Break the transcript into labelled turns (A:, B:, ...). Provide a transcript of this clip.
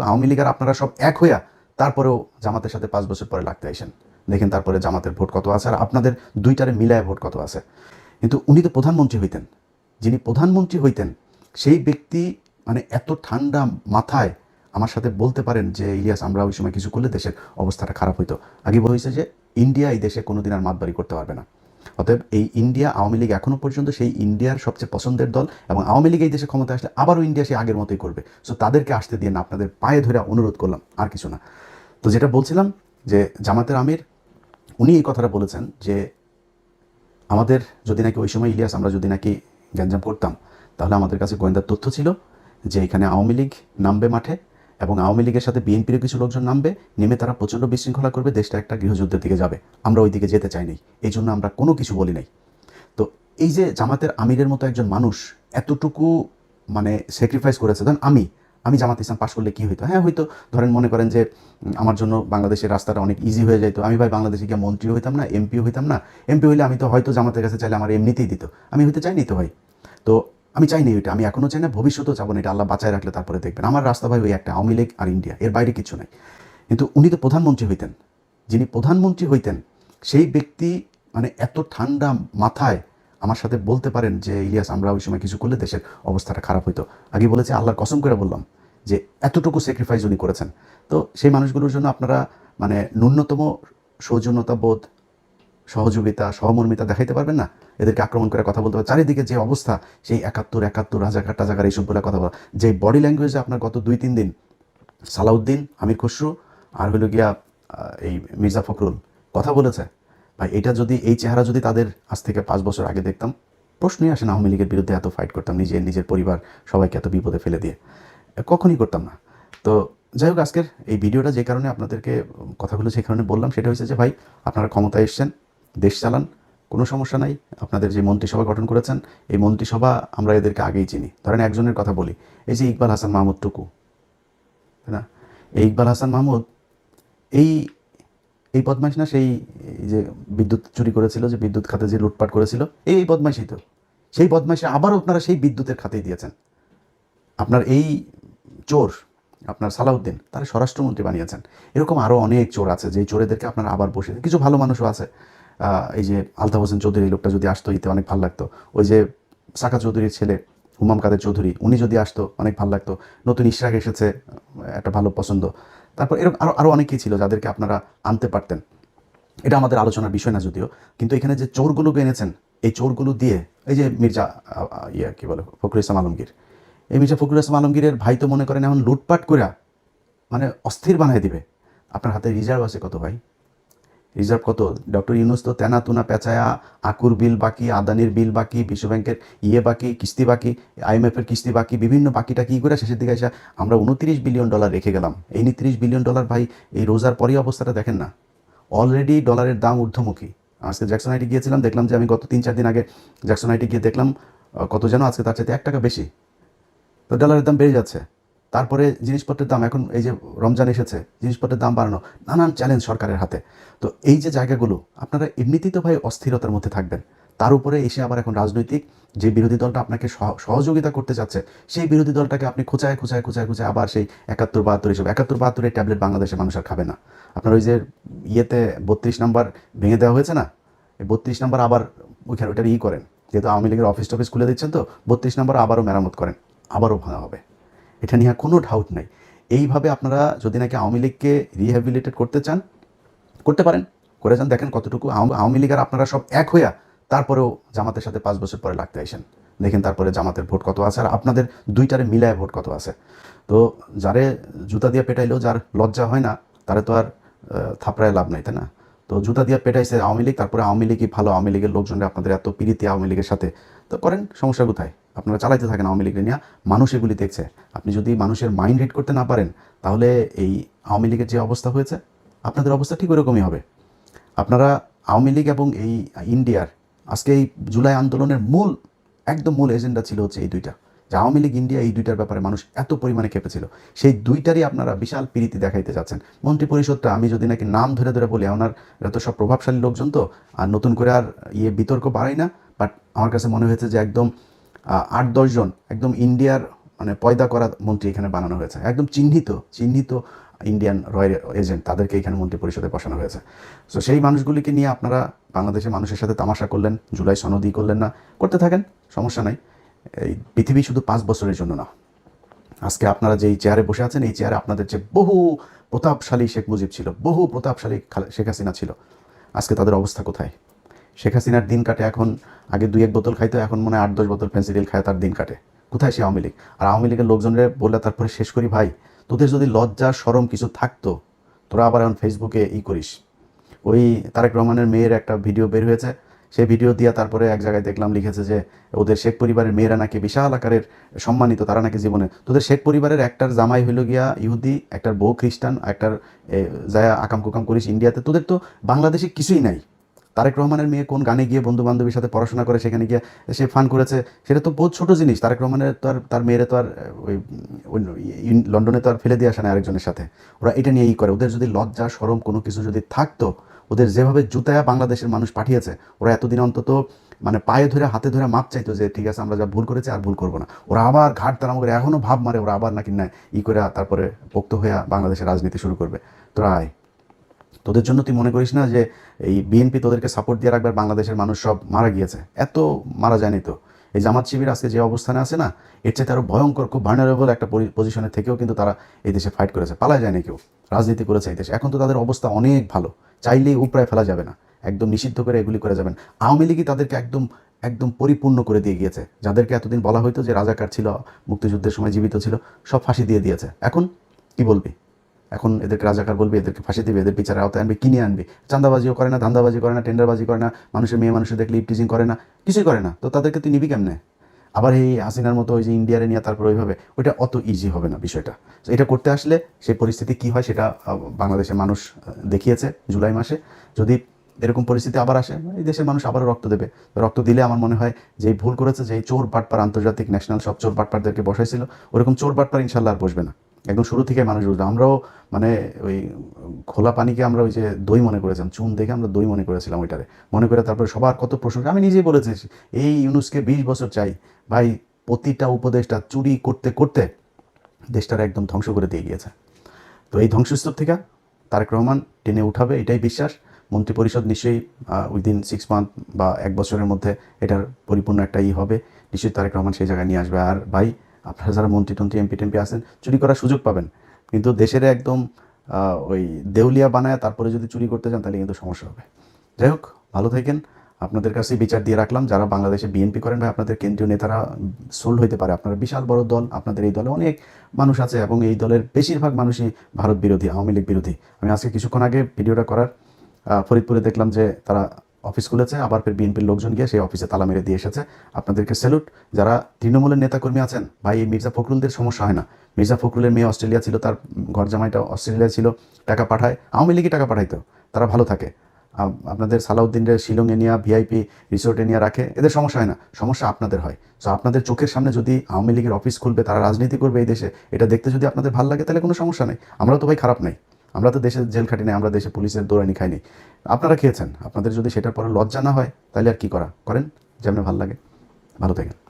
A: আওয়ামী লীগের আপনারা সব এক হইয়া তারপরেও জামাতের সাথে পাঁচ বছর পরে লাগতে আইসেন। দেখেন তারপরে জামাতের ভোট কত আছে, আর আপনাদের দুইটারে মিলায় ভোট কত আছে। কিন্তু উনি তো প্রধানমন্ত্রী হইতেন। যিনি প্রধানমন্ত্রী হইতেন, সেই ব্যক্তি মানে এত ঠান্ডা মাথায় আমার সাথে বলতে পারেন যে, ইলিয়াস, আমরা ওই সময় কিছু করলে দেশের অবস্থাটা খারাপ হইতো। আগে বলেছে যে, ইন্ডিয়া এই দেশে কোনোদিন আর মাতবাড়ি করতে পারবে না। অতএব এই ইন্ডিয়া আওয়ামী লীগ এখনও পর্যন্ত সেই ইন্ডিয়ার সবচেয়ে পছন্দের দল এবং আওয়ামী লীগ এই দেশে ক্ষমতা আসলে আবারও ইন্ডিয়া সেই আগের মতোই করবে। সো তাদেরকে আসতে দিয়ে না, আপনাদের পায়ে ধরে অনুরোধ করলাম, আর কিছু না। তো যেটা বলছিলাম যে জামাতের আমির, উনি এই কথাটা বলেছেন যে আমাদের যদি নাকি ওই সময় ইলিয়াস, আমরা যদি নাকি গ্যাঞ্জাম করতাম, তাহলে আমাদের কাছে গোয়েন্দার তথ্য ছিল যে এখানে আওয়ামী লীগ নামবে মাঠে এবং আওয়ামী লীগের সাথে বিএনপির কিছু লোকজন নামবে, নেমে তারা প্রচণ্ড বিশৃঙ্খলা করবে, দেশটা একটা গৃহযুদ্ধের দিকে যাবে। আমরা ওই দিকে যেতে চাই নাই। এই জন্য আমরা কোনো কিছু বলি নাই। তো এই যে জামাতের আমিরের মতো একজন মানুষ এতটুকু মানে স্যাক্রিফাইস করেছে। ধরেন আমি আমি জামাত ইসলাম পাশ করলে কী হইতো? হ্যাঁ হয়তো ধরেন মনে করেন যে আমার জন্য বাংলাদেশের রাস্তাটা অনেক ইজি হয়ে যেত আমি ভাই বাংলাদেশে গিয়ে মন্ত্রী হইতাম না এমপিও হইতাম না। এমপি হইলে আমি তো হয়তো জামাতের কাছে চাইলে আমার এমনিতেই দিত। আমি হইতে চাইনি তো ভাই। তো আমি চাইনি ওইটা আমি এখনও চাই না, ভবিষ্যতেও যাব না, এটা আল্লাহ বাঁচায় রাখলে তারপরে দেখবেন। আমার রাস্তা ভাই ওই একটা, আওয়ামী লীগ আর ইন্ডিয়া, এর বাইরে কিছু নাই। কিন্তু উনি তো প্রধানমন্ত্রী হইতেন। যিনি প্রধানমন্ত্রী হইতেন, সেই ব্যক্তি মানে এত ঠান্ডা মাথায় আমার সাথে বলতে পারেন যে, ইলিয়াস, আমরা ওই সময় কিছু করলে দেশের অবস্থাটা খারাপ হইতো। আগে বলেছে, আল্লাহর কসম করে বললাম যে, এতটুকু স্যাক্রিফাইস উনি করেছেন। তো সেই মানুষগুলোর জন্য আপনারা মানে ন্যূনতম সৌজন্যতা বোধ সহযোগিতা, সহমর্মিতা দেখাইতে পারবেন না? এদেরকে আক্রমণ করে কথা বলতে পারবে চারিদিকে যে অবস্থা, সেই একাত্তর একাত্তর রাজাঘাট টাজাঘাট এইসব বলে কথা বলা। যে বডি ল্যাঙ্গুয়েজে আপনার গত দুই, তিন দিন, সালাউদ্দিন, আমির খসরু আর হলো গিয়া এই মির্জা ফখরুল কথা বলেছে। ভাই, এটা যদি, এই চেহারা যদি তাদের আজ থেকে পাঁচ বছর আগে দেখতাম, প্রশ্নই আসে না আওয়ামী লীগের বিরুদ্ধে এত ফাইট করতাম, নিজের নিজের পরিবার সবাইকে এত বিপদে ফেলে দিয়ে। কখনই করতাম না। তো যাই হোক, আজকের এই ভিডিওটা যে কারণে আপনাদেরকে, কথাগুলো যে কারণে বললাম, সেটা হচ্ছে যে ভাই, আপনারা ক্ষমতায় এসছেন, দেশ চালান কোনো সমস্যা নাই। আপনাদের যে মন্ত্রিসভা গঠন করেছেন, এই মন্ত্রিসভা আমরা এদেরকে আগেই চিনি। ধরেন একজনের কথা বলি, এই যে ইকবাল হাসান মাহমুদ টুকু তাই না? এই ইকবাল হাসান মাহমুদ, এই এই বদমাইশ না সেই যে বিদ্যুৎ চুরি করেছিল, যে বিদ্যুৎ খাতে যে লুটপাট করেছিল, এই বদমাইশই তো। সেই বদমাইশে আবারও আপনারা সেই বিদ্যুতের খাতেই দিয়েছেন। আপনার এই চোর, আপনার সালাউদ্দিন, তারা স্বরাষ্ট্রমন্ত্রী বানিয়েছেন। এরকম আরও অনেক চোর আছে, যেই চোরেদেরকে আপনারা আবার বসে, কিছু ভালো মানুষও আছে। এই যে আলতাফ হোসেন চৌধুরী লোকটা যদি আসতো ইতে অনেক ভালো লাগতো। ওই যে সাকা চৌধুরীর ছেলে, হুমাম কাদের চৌধুরী, উনি যদি আসতো, অনেক ভালো লাগতো। নতুন ইশরাক এসেছে, একটা ভালো পছন্দ। তারপর এরকম আরও আরও অনেকেই ছিল যাদেরকে আপনারা আনতে পারতেন। এটা আমাদের আলোচনার বিষয় না যদিও। কিন্তু এখানে যে চোরগুলোকে এনেছেন, এই চোরগুলো দিয়ে, এই যে মির্জা ইয়ে কী বলে, ফখরুল ইসলাম আলমগীর। এই মির্জা ফখরুল ইসলাম আলমগীরের ভাই তো মনে করেন এখন লুটপাট করে মানে অস্থির বানায় দিবে। আপনার হাতে রিজার্ভ আছে কত ভাই? রিজার্ভ কত? ডক্টর ইউনুস তো তেনা তুনা পেঁচায়া, আকুর বিল বাকি, আদানির বিল বাকি, বিশ্বব্যাংকের ইয়ে বাকি, কিস্তি বাকি, আইএমএফের কিস্তি বাকি, বিভিন্ন বাকিটা কী করে শেষের দিকে এসে আমরা উনত্রিশ বিলিয়ন ডলার রেখে গেলাম। এই নিয়ে বিলিয়ন ডলার ভাই, এই রোজার পরই অবস্থাটা দেখেন না। অলরেডি ডলারের দাম ঊর্ধ্বমুখী। আজকে জ্যাকসন আইটি গিয়েছিলাম, দেখলাম যে আমি গত তিন চার দিন আগে জ্যাকসন আইটি গিয়ে দেখলাম কত যেন? আজকে তার চাইতে এক টাকা বেশি। তো ডলারের দাম বেড়ে যাচ্ছে। তারপরে জিনিসপত্রের দাম, এখন এই যে রমজান এসেছে, জিনিসপত্রের দাম বাড়ানো, নানান চ্যালেঞ্জ সরকারের হাতে। তো এই যে জায়গাগুলো, আপনারা এমনিতেই তো ভাই অস্থিরতার মধ্যে থাকবেন। তার উপরে এসে আবার এখন রাজনৈতিক যে বিরোধী দলটা আপনাকে সহ- সহযোগিতা করতে চাচ্ছে, সেই বিরোধী দলটাকে আপনি খোঁচায় খোঁচায় খোঁচায় খোঁচায় আবার সেই একাত্তর বাহাত্তর এসব, একাত্তর বাহাত্তরের ট্যাবলেট বাংলাদেশের মানুষ আর খাবে না। আপনার ওই যে ইয়েতে বত্রিশ নাম্বার ভেঙে দেওয়া হয়েছে না? বত্রিশ নাম্বার আবার ওইখানে ওইটার ই করেন। যেহেতু আওয়ামী লীগের অফিস টফিস খুলে দিচ্ছেন তো, বত্রিশ নাম্বার আবারও মেরামত করেন। আবারও ভাঙা হবে। এটা নিয়ে কোনো ডাউট নাই। এইভাবে আপনারা যদি নাকি আওয়ামী লীগকে রিহ্যাবিলিটেট করতে চান, করতে পারেন। করে যান, দেখেন কতটুকু আওয়াম- আওয়ামী লীগের আপনারা সব এক হইয়া তারপরেও জামাতের সাথে পাঁচ বছর পরে লাগতে আইসেন। দেখেন তারপরে জামাতের ভোট কত আছে, আর আপনাদের দুইটারে মিলায় ভোট কত আছে। তো যারে জুতা দিয়ে পেটাইলেও যার লজ্জা হয় না, তারে তো আর থাপড়ায় লাভ নাই, তাই না? তো জুতা দিয়ে পেটাইছে আওয়ামী লীগ, তারপরে আওয়ামী লীগই ভালো, আওয়ামী লীগের লোকজনরা আপনাদের এত পিরিতি আওয়ামী লীগের সাথে। তো করেন, সমস্যা কোথায়? আপনারা চালাইতে থাকেন আওয়ামী লীগের নিয়ে, মানুষ এগুলি দেখছে। আপনি যদি মানুষের মাইন্ড রিড করতে না পারেন, তাহলে এই আওয়ামী লীগের যে অবস্থা হয়েছে, আপনাদের অবস্থা ঠিক ওরকমই হবে। আপনারা আওয়ামী লীগ এবং এই ইন্ডিয়ার, আজকে এই জুলাই আন্দোলনের মূল, একদম মূল এজেন্ডা ছিল হচ্ছে এই দুইটা। যে আওয়ামী লীগ ইন্ডিয়া এই দুইটার ব্যাপারে মানুষ এত পরিমাণে খেপেছিল। সেই দুইটারই আপনারা বিশাল প্রীতি দেখাইতে যাচ্ছেন। মন্ত্রী পরিষদটা আমি যদি নাকি নাম ধরে ধরে বলি ওনার এরা তো সব প্রভাবশালী লোকজন তো, আর নতুন করে আর ইয়ে বিতর্ক বাড়াই না বাট আমার কাছে মনে হয়েছে যে একদম আট দশজন একদম ইন্ডিয়ার মানে পয়দা করা মন্ত্রী এখানে বানানো হয়েছে। একদম চিহ্নিত চিহ্নিত ইন্ডিয়ান রয়্যাল এজেন্ট তাদেরকে এখানে মন্ত্রী পরিষদে বসানো হয়েছে। সো সেই মানুষগুলিকে নিয়ে আপনারা বাংলাদেশের মানুষের সাথে তামাশা করলেন, জুলাই সনদি করলেন না। করতে থাকেন, সমস্যা নাই। এই পৃথিবী শুধু পাঁচ বছরের জন্য না। আজকে আপনারা যেই চেয়ারে বসে আছেন, এই চেয়ারে আপনাদের যে বহু প্রতাপশালী শেখ মুজিব ছিল, বহু প্রতাপশালী শেখ হাসিনা ছিল। আজকে তাদের অবস্থা কোথায়? শেখ হাসিনার দিন কাটে এখন আগে দুই এক বোতল খাইতো, এখন মনে হয় আট দশ বোতল পেন্সিডিল খায়, তার দিন কাটে। কোথায় সে আওয়ামী লীগ? আর আওয়ামী লীগের লোকজনরে বললে তারপরে শেষ করি ভাই। তোদের যদি লজ্জা সরম কিছু থাকতো, তোরা আবার এখন ফেসবুকে ই করিস। ওই তারেক রহমানের মেয়ের একটা ভিডিও বের হয়েছে। সেই ভিডিও দিয়া তারপরে এক জায়গায় দেখলাম লিখেছে যে, ওদের শেখ পরিবারের মেয়েরা নাকি বিশাল আকারের সম্মানিত, তারা নাকি জীবনে। তোদের শেখ পরিবারের একটার জামাই হইল গিয়া ইহুদি, একটার বউ খ্রিস্টান, একটার যায়া আকাম কুকাম করিস ইন্ডিয়াতে। তোদের তো বাংলাদেশে কিছুই নাই। তারেক রহমানের মেয়ে কোন গানে গিয়ে বন্ধু বান্ধবীর সাথে পড়াশোনা করে সেখানে গিয়ে সে ফান করেছে, সেটা তো বহুত ছোট জিনিস। তারেক রহমানের তো আর, তার মেয়েরে তো আর, ওই লন্ডনে তো আর ফেলে দিয়ে আসে না আরেকজনের সাথে। ওরা এটা নিয়ে ই করে। ওদের যদি লজ্জা সরম কোনো কিছু যদি থাকতো, ওদের যেভাবে জুতায়া বাংলাদেশের মানুষ পাঠিয়েছে, ওরা এতদিন অন্তত মানে পায়ে ধরে, হাতে ধরে মাপ চাইতো যে, ঠিক আছে, আমরা যা ভুল করেছি আর ভুল করব না। ওরা আবার ঘাট তারা করে এখনও ভাব মারে, ওরা আবার নাকি না ই করে তারপরে পোক্ত হয়ে বাংলাদেশের রাজনীতি শুরু করবে। তোরা আয় তোদের জন্য তুই মনে করিস না যে এই বিএনপি তোদেরকে সাপোর্ট দিয়ে রাখবে বাংলাদেশের মানুষ সব মারা গিয়েছে। এত মারা যায়নি তো। এই জামাত শিবির আজকে যে অবস্থানে আছে না, এর চাইতে আরও ভয়ঙ্কর, খুব ভার্নারেবল একটা পজিশনে থেকেও কিন্তু তারা এই দেশে ফাইট করেছে। পালা যায়নি কেউ। রাজনীতি করেছে এই দেশে। এখন তো তাদের অবস্থা অনেক ভালো। চাইলেই উপরায় ফেলা যাবে না। একদম নিষিদ্ধ করে এগুলি করে যাবেন আওয়ামী লীগই তাদেরকে একদম একদম পরিপূর্ণ করে দিয়ে গিয়েছে। যাদেরকে এতদিন বলা হতো যে রাজাকার ছিল, মুক্তিযুদ্ধের সময় জীবিত ছিল, সব ফাঁসি দিয়ে দিয়েছে। এখন কি বলবি? এখন এদেরকে রাজাকার বলবে, এদেরকে ফাঁসি দেবে, এদের বিচারে আওতায় আনবে, কিনে আনবে। চাঁদাবাজিও করে না, ধান্দাবাজি করে না, টেন্ডারবাজি করে না, মানুষের মেয়ে মানুষের দেখলে ইপটিজিং করে না, কিছুই করে না। তো তাদেরকে তুই নিবি কেমনে? আবার এই হাসিনার মতো ওই যে ইন্ডিয়ারে নিয়ে তারপর ওইভাবে, ওইটা অত ইজি হবে না বিষয়টা। তো এটা করতে আসলে সেই পরিস্থিতি কি হয় সেটা বাংলাদেশের মানুষ দেখিয়েছে জুলাই মাসে। যদি এরকম পরিস্থিতি আবার আসে, এই দেশের মানুষ আবারও রক্ত দেবে। রক্ত দিলে আমার মনে হয় যে ভুল করেছে যে চোর বাটপার আন্তর্জাতিক ন্যাশনাল সব চোর বাটপারদেরকে বসাইছিল, ওরকম চোর বাটপার ইনশাল্লাহ আর বসবে না। একদম শুরু থেকে মানুষ বুঝবে আমরাও মানে ওই খোলা পানিকে আমরা ওই যে দই মনে করেছিলাম, চুন দেখে আমরা দই মনে করেছিলাম ওইটারে। মনে করে তারপরে সবার কত প্রশংসা। আমি নিজেই বলেছি, এই ইউনুসকে বিশ বছর চাই, ভাই প্রতিটা উপদেশটা চুরি করতে করতে দেশটার একদম ধ্বংস করে দিয়ে গিয়েছে। তো এই ধ্বংসস্তূপ থেকে তারেক রহমান টেনে উঠাবে, এটাই বিশ্বাস। মন্ত্রিপরিষদ নিশ্চয়ই উইদিন সিক্স মান্থ বা এক বছরের মধ্যে এটার পরিপূর্ণ একটা ই হবে। নিশ্চয়ই তারেক রহমান সেই জায়গায় নিয়ে আসবে। আর ভাই আপনারা যারা মন্ত্রী টন্ত্রী, এমপি টেমপি আছেন, চুরি করার সুযোগ পাবেন। কিন্তু দেশের একদম ওই দেউলিয়া বানায়, তারপরে যদি চুরি করতে চান, তাহলে কিন্তু সমস্যা হবে। যাই হোক, ভালো থাকেন। আপনাদের কাছে বিচার দিয়ে রাখলাম। যারা বাংলাদেশে বিএনপি করেন ভাই, আপনাদের কেন্দ্রীয় নেতারা সোল্ড হইতে পারে। আপনারা বিশাল বড় দল, আপনাদের এই দলে অনেক মানুষ আছে এবং এই দলের বেশিরভাগ মানুষই ভারত বিরোধী, আওয়ামী লীগ বিরোধী। আমি আজকে কিছুক্ষণ আগে ভিডিওটা করার ফরিদপুরে দেখলাম যে তারা অফিস খুলেছে আবার ফের বিএনপির লোকজন গিয়ে সেই অফিসে তালা মেরে দিয়ে এসেছে। আপনাদেরকে স্যালুট যারা তৃণমূলের নেতাকর্মী আছেন, ভাই, এই মির্জা ফখরুলদের সমস্যা হয় না। মির্জা ফখরুলের মেয়ে অস্ট্রেলিয়া ছিল, তার ঘর জামাইটা অস্ট্রেলিয়া ছিল, টাকা পাঠায়, আওয়ামী লীগই টাকা পাঠাইতো, তারা ভালো থাকে। আপ- আপনাদের সালাউদ্দিনের শিলংয়ে নিয়ে, ভিআইপি রিসোর্টে নিয়ে রাখে, এদের সমস্যা হয় না, সমস্যা আপনাদের হয়। সো আপনাদের চোখের সামনে যদি আওয়ামী লীগের অফিস খুলবে, তারা রাজনীতি করবে এই দেশে, এটা দেখতে যদি আপনাদের ভালো লাগে, তাহলে কোনো সমস্যা নেই। আমরাও তো ভাই খারাপ নেই। আমরা তো দেশে জেল খাটি নাই, আমরা দেশে পুলিশের দৌড়ানি খাইনি আপনারা খেয়েছেন। আপনাদের যদি সেটার পরে লজ্জা না হয়, তাহলে আর কি করা? করেন, যেমন ভালো লাগে। ভালো থাকেন।